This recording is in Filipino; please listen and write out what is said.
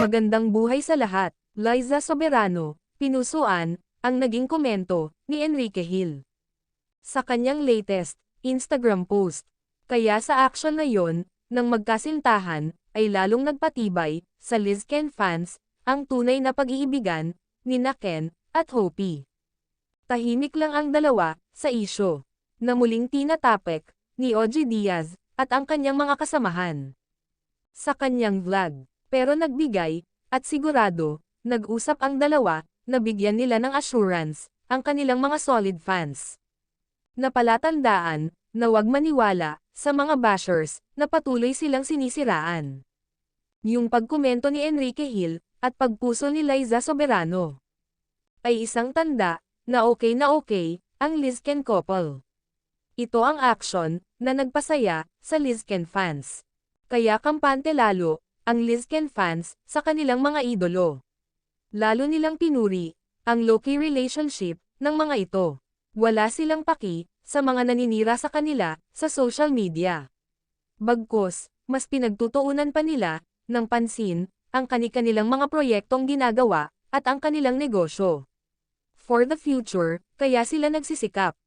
Magandang buhay sa lahat, Liza Soberano, pinusuan, ang naging komento, ni Enrique Hill. Sa kanyang latest, Instagram post. Kaya sa action na yon, ng magkasintahan, ay lalong nagpatibay, sa Liz Ken fans, ang tunay na pag-iibigan, ni Ken, at Hopi. Tahimik lang ang dalawa, sa isyo, na muling tinatapek, ni Oji Diaz, at ang kanyang mga kasamahan. Sa kanyang vlog, pero nagbigay, at sigurado, nag-usap ang dalawa, na bigyan nila ng assurance, ang kanilang mga solid fans. Napalatandaan, na wag maniwala, sa mga bashers, na patuloy silang sinisiraan. Yung pagkomento ni Enrique Hill, at pagpuso ni Liza Soberano, ay isang tanda, na okay na okay, ang Lizken couple. Ito ang action, na nagpasaya, sa Lizken fans. Kaya kampante lalo, ang Lizken fans, sa kanilang mga idolo. Lalo nilang pinuri, ang low-key relationship, ng mga ito. Wala silang paki, sa mga naninira sa kanila, sa social media. Bagkos, mas pinagtutuunan pa nila, ng pansin, ang kani-kanilang mga proyektong ginagawa, at ang kanilang negosyo. For the future, kaya sila nagsisikap.